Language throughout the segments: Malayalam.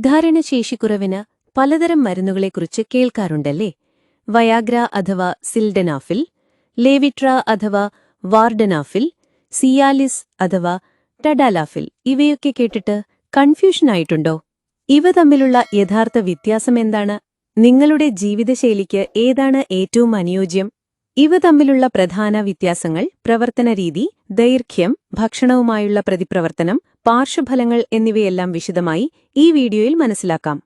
ഉദ്ധാരണശേഷിക്കുറവിന് പലതരം മരുന്നുകളെക്കുറിച്ച് കേൾക്കാറുണ്ടല്ലേ? വയാഗ്ര അഥവാ സിൽഡനാഫിൽ ലേവിട്ര അഥവാ വാർഡനാഫിൽ സിയാലിസ് അഥവാ ടഡാലാഫിൽ ഇവയൊക്കെ കേട്ടിട്ട് കൺഫ്യൂഷനായിട്ടുണ്ടോ? ഇവ തമ്മിലുള്ള യഥാർത്ഥ വ്യത്യാസം എന്താണ് നിങ്ങളുടെ ജീവിതശൈലിക്ക് ഏതാണ് ഏറ്റവും അനുയോജ്യം? ഇവ തമ്മിലുള്ള പ്രധാന വ്യത്യാസങ്ങൾ പ്രവർത്തനരീതി ദൈർഘ്യം ഭക്ഷണവുമായുള്ള പ്രതിപ്രവർത്തനം പാർശ്വഫലങ്ങൾ എന്നിവയെല്ലാം വിശദമായി ഈ വീഡിയോയിൽ മനസ്സിലാക്കാം.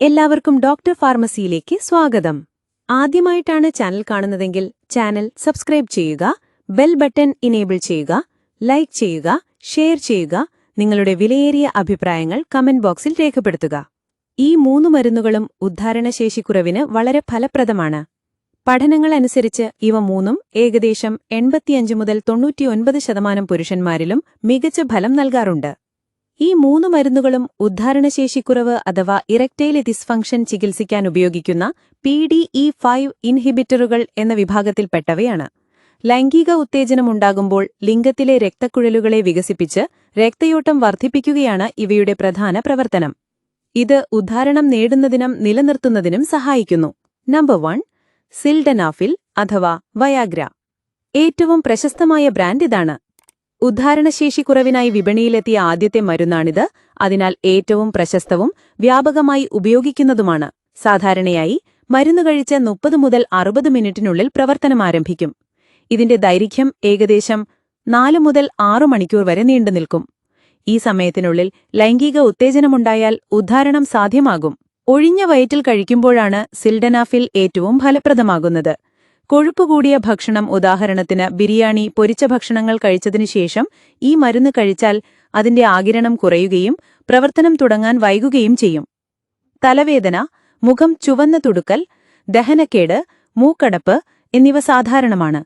എല്ലാവർക്കും ഡോക്ടർ ഫാർമസിയിലേക്ക് സ്വാഗതം. ആദ്യമായിട്ടാണ് ചാനൽ കാണുന്നതെങ്കിൽ ചാനൽ സബ്സ്ക്രൈബ് ചെയ്യുക ബെൽ ബട്ടൺ ഇനേബിൾ ചെയ്യുക ലൈക്ക് ചെയ്യുക ഷെയർ ചെയ്യുക നിങ്ങളുടെ വിലയേറിയ അഭിപ്രായങ്ങൾ കമന്റ് ബോക്സിൽ രേഖപ്പെടുത്തുക. ഈ മൂന്ന് മരുന്നുകളും ഉദ്ധാരണശേഷിക്കുറവിന് വളരെ ഫലപ്രദമാണ്. പഠനങ്ങൾ അനുസരിച്ച് ഇവ മൂന്നും ഏകദേശം എൺപത്തിയഞ്ച് മുതൽ തൊണ്ണൂറ്റിയൊൻപത് ശതമാനം പുരുഷന്മാരിലും മികച്ച ഫലം നൽകാറുണ്ട്. ഈ മൂന്ന് മരുന്നുകളും ഉദ്ധാരണശേഷിക്കുറവ് അഥവാ ഇറക്റ്റൈൽ ഡിസ്ഫങ്ഷൻ ചികിത്സിക്കാൻ ഉപയോഗിക്കുന്ന പി ഡി ഇ ഫൈവ് ഇൻഹിബിറ്ററുകൾ എന്ന വിഭാഗത്തിൽപ്പെട്ടവയാണ്. ലൈംഗിക ഉത്തേജനമുണ്ടാകുമ്പോൾ ലിംഗത്തിലെ രക്തക്കുഴലുകളെ വികസിപ്പിച്ച് രക്തയോട്ടം വർദ്ധിപ്പിക്കുകയാണ് ഇവയുടെ പ്രധാന പ്രവർത്തനം. ഇത് ഉദ്ധാരണം നേടുന്നതിനും നിലനിർത്തുന്നതിനും സഹായിക്കുന്നു. നമ്പർ വൺ സിൽഡനാഫിൽ അഥവാ വയാഗ്ര. ഏറ്റവും പ്രശസ്തമായ ബ്രാൻഡ് ഇതാണ്. ഉദ്ധാരണശേഷി കുറവിനായി വിപണിയിലെത്തിയ ആദ്യത്തെ മരുന്നാണിത്. അതിനാൽ ഏറ്റവും പ്രശസ്തവും വ്യാപകമായി ഉപയോഗിക്കുന്നതുമാണ്. സാധാരണയായി മരുന്ന് കഴിച്ച് മുപ്പത് മുതൽ അറുപത് മിനിറ്റിനുള്ളിൽ പ്രവർത്തനം ആരംഭിക്കും. ഇതിന്റെ ദൈർഘ്യം ഏകദേശം നാല് മുതൽ ആറു മണിക്കൂർ വരെ നീണ്ടുനിൽക്കും. ഈ സമയത്തിനുള്ളിൽ ലൈംഗിക ഉത്തേജനമുണ്ടായാൽ ഉദ്ധാരണം സാധ്യമാകും. ഒഴിഞ്ഞ വയറ്റിൽ കഴിക്കുമ്പോഴാണ് സിൽഡനാഫിൽ ഏറ്റവും ഫലപ്രദമാകുന്നത്. കൊഴുപ്പുകൂടിയ ഭക്ഷണം ഉദാഹരണത്തിന് ബിരിയാണി പൊരിച്ച ഭക്ഷണങ്ങൾ കഴിച്ചതിനു ശേഷം ഈ മരുന്ന് കഴിച്ചാൽ അതിന്റെ ആകിരണം കുറയുകയും പ്രവർത്തനം തുടങ്ങാൻ വൈകുകയും ചെയ്യും. തലവേദന മുഖം ചുവന്ന തുടുക്കൽ ദഹനക്കേട് മൂക്കടപ്പ് എന്നിവ സാധാരണമാണ്.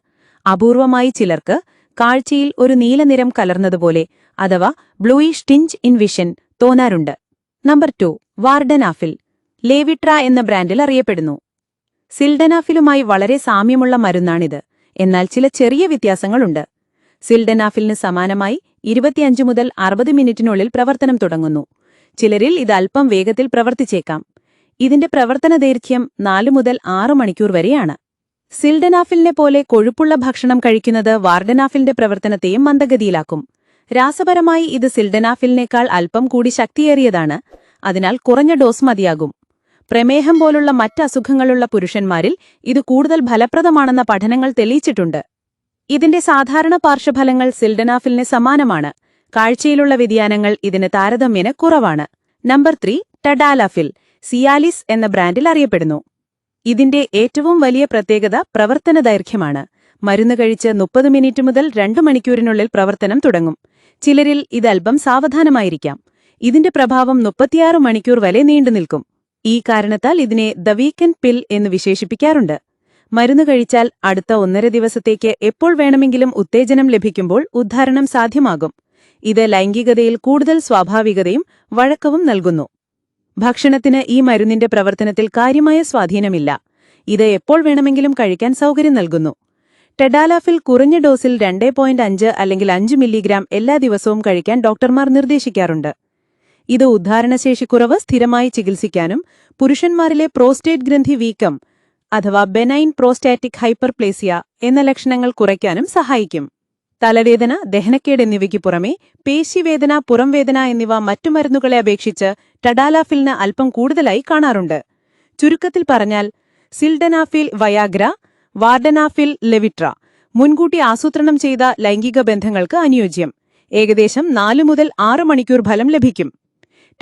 അപൂർവമായി ചിലർക്ക് കാഴ്ചയിൽ ഒരു നീലനിറം കലർന്നതുപോലെ അഥവാ ബ്ലൂയിഷ് ടിഞ്ച് ഇൻവിഷൻ തോന്നാറുണ്ട്. Number two വാർഡനാഫിൽ. ലേവിട്ര എന്ന ബ്രാൻഡിൽ അറിയപ്പെടുന്നു. സിൽഡനാഫിലുമായി വളരെ സാമ്യമുള്ള മരുന്നാണിത്. എന്നാൽ ചില ചെറിയ വ്യത്യാസങ്ങളുണ്ട്. സിൽഡനാഫിലിന് സമാനമായി ഇരുപത്തിയഞ്ച് മുതൽ അറുപത് മിനിറ്റിനുള്ളിൽ പ്രവർത്തനം തുടങ്ങുന്നു. ചിലരിൽ ഇത് അല്പം വേഗത്തിൽ പ്രവർത്തിച്ചേക്കാം. ഇതിന്റെ പ്രവർത്തന ദൈർഘ്യം നാലു മുതൽ ആറു മണിക്കൂർ വരെയാണ്. സിൽഡനാഫിലിനെ പോലെ കൊഴുപ്പുള്ള ഭക്ഷണം കഴിക്കുന്നത് വാർഡനാഫിലിന്റെ പ്രവർത്തനത്തെയും മന്ദഗതിയിലാക്കും. രാസപരമായി ഇത് സിൽഡനാഫിലിനേക്കാൾ അല്പം കൂടി ശക്തിയേറിയതാണ്. അതിനാൽ കുറഞ്ഞ ഡോസ് മതിയാകും. പ്രമേഹം പോലുള്ള മറ്റ് അസുഖങ്ങളുള്ള പുരുഷന്മാരിൽ ഇത് കൂടുതൽ ഫലപ്രദമാണെന്ന പഠനങ്ങൾ തെളിയിച്ചിട്ടുണ്ട്. ഇതിന്റെ സാധാരണ പാർശ്വഫലങ്ങൾ സിൽഡനാഫിലിന് സമാനമാണ്. കാഴ്ചയിലുള്ള വ്യതിയാനങ്ങൾ ഇതിന് താരതമ്യേന കുറവാണ്. നമ്പർ ത്രീ ടഡാലാഫിൽ സിയാലിസ് എന്ന ബ്രാൻഡിൽ അറിയപ്പെടുന്നു. ഇതിന്റെ ഏറ്റവും വലിയ പ്രത്യേകത പ്രവർത്തന ദൈർഘ്യമാണ്. മരുന്ന് കഴിച്ച് മുപ്പത് മിനിറ്റ് മുതൽ രണ്ടു മണിക്കൂറിനുള്ളിൽ പ്രവർത്തനം തുടങ്ങും. ചിലരിൽ ഇത് സാവധാനമായിരിക്കാം. ഇതിന്റെ പ്രഭാവം മുപ്പത്തിയാറ് മണിക്കൂർ വരെ നീണ്ടുനിൽക്കും. ഈ കാരണത്താൽ ഇതിനെ ദ വീക്കെൻഡ് പിൽ എന്ന് വിശേഷിപ്പിക്കാറുണ്ട്. മരുന്ന് കഴിച്ചാൽ അടുത്ത ഒന്നര ദിവസത്തേക്ക് എപ്പോൾ വേണമെങ്കിലും ഉത്തേജനം ലഭിക്കുമ്പോൾ ഉദ്ധാരണം സാധ്യമാകും. ഇത് ലൈംഗികതയിൽ കൂടുതൽ സ്വാഭാവികതയും വഴക്കവും നൽകുന്നു. ഭക്ഷണത്തിന് ഈ മരുന്നിന്റെ പ്രവർത്തനത്തിൽ കാര്യമായ സ്വാധീനമില്ല. ഇത് എപ്പോൾ വേണമെങ്കിലും കഴിക്കാൻ സൗകര്യം നൽകുന്നു. ടെഡാലാഫിൽ കുറഞ്ഞ ഡോസിൽ രണ്ടേ പോയിന്റ് അഞ്ച് അല്ലെങ്കിൽ അഞ്ച് മില്ലിഗ്രാം എല്ലാ ദിവസവും കഴിക്കാൻ ഡോക്ടർമാർ നിർദ്ദേശിക്കാറുണ്ട്. ഇത് ഉദ്ധാരണശേഷിക്കുറവ് സ്ഥിരമായി ചികിത്സിക്കാനും പുരുഷന്മാരിലെ പ്രോസ്റ്റേറ്റ് ഗ്രന്ഥി വീക്കം അഥവാ ബെനൈൻ പ്രോസ്റ്റാറ്റിക് ഹൈപ്പർപ്ലേസിയ എന്ന ലക്ഷണങ്ങൾ കുറയ്ക്കാനും സഹായിക്കും. തലവേദന ദഹനക്കേട് എന്നിവയ്ക്ക് പുറമെ പേശിവേദന പുറംവേദന എന്നിവ മറ്റു മരുന്നുകളെ അപേക്ഷിച്ച് ടഡാലാഫിലിന് അല്പം കൂടുതലായി കാണാറുണ്ട്. ചുരുക്കത്തിൽ പറഞ്ഞാൽ സിൽഡനാഫിൽ വയാഗ്ര വാർഡനാഫിൽ ലെവിട്ര മുൻകൂട്ടി ആസൂത്രണം ചെയ്ത ലൈംഗിക ബന്ധങ്ങൾക്ക് അനുയോജ്യം. ഏകദേശം നാലു മുതൽ ആറ് മണിക്കൂർ ഫലം ലഭിക്കും.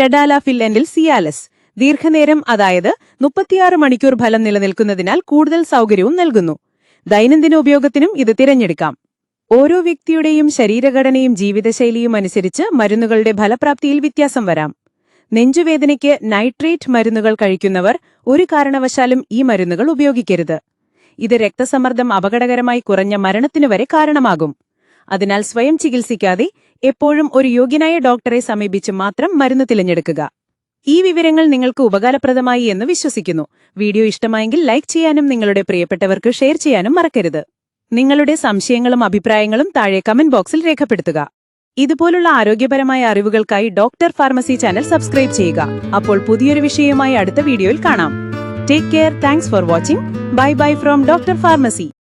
ടെഡാലാഫിൽ എൻഡിൽ സിയാലസ്. ദീർഘനേരം അതായത് മുപ്പത്തിയാറ് മണിക്കൂർ ഫലം നിലനിൽക്കുന്നതിനാൽ കൂടുതൽ സൗകര്യവും നൽകുന്നു. ദൈനംദിന ഉപയോഗത്തിനും ഇത് തിരഞ്ഞെടുക്കാം. ഓരോ വ്യക്തിയുടെയും ശരീരഘടനയും ജീവിതശൈലിയും അനുസരിച്ച് മരുന്നുകളുടെ ഫലപ്രാപ്തിയിൽ വ്യത്യാസം വരാം. നെഞ്ചുവേദനയ്ക്ക് നൈട്രേറ്റ് മരുന്നുകൾ കഴിക്കുന്നവർ ഒരു കാരണവശാലും ഈ മരുന്നുകൾ ഉപയോഗിക്കരുത്. ഇത് രക്തസമ്മർദ്ദം അപകടകരമായി കുറഞ്ഞ മരണത്തിനു വരെ കാരണമാകും. അതിനാൽ സ്വയം ചികിത്സിക്കാതെ എപ്പോഴും ഒരു യോഗ്യനായ ഡോക്ടറെ സമീപിച്ച് മാത്രം മരുന്ന് തിരഞ്ഞെടുക്കുക. ഈ വിവരങ്ങൾ നിങ്ങൾക്ക് ഉപകാരപ്രദമായി എന്ന് വിശ്വസിക്കുന്നു. വീഡിയോ ഇഷ്ടമായെങ്കിൽ ലൈക്ക് ചെയ്യാനും നിങ്ങളുടെ പ്രിയപ്പെട്ടവർക്ക് ഷെയർ ചെയ്യാനും മറക്കരുത്. നിങ്ങളുടെ സംശയങ്ങളും അഭിപ്രായങ്ങളും താഴെ കമന്റ് ബോക്സിൽ രേഖപ്പെടുത്തുക. ഇതുപോലുള്ള ആരോഗ്യപരമായ അറിവുകൾക്കായി ഡോക്ടർ ഫാർമസി ചാനൽ സബ്സ്ക്രൈബ് ചെയ്യുക. അപ്പോൾ പുതിയൊരു വിഷയവുമായി അടുത്ത വീഡിയോയിൽ കാണാം. Take care thanks for watching bye bye from doctor pharmacy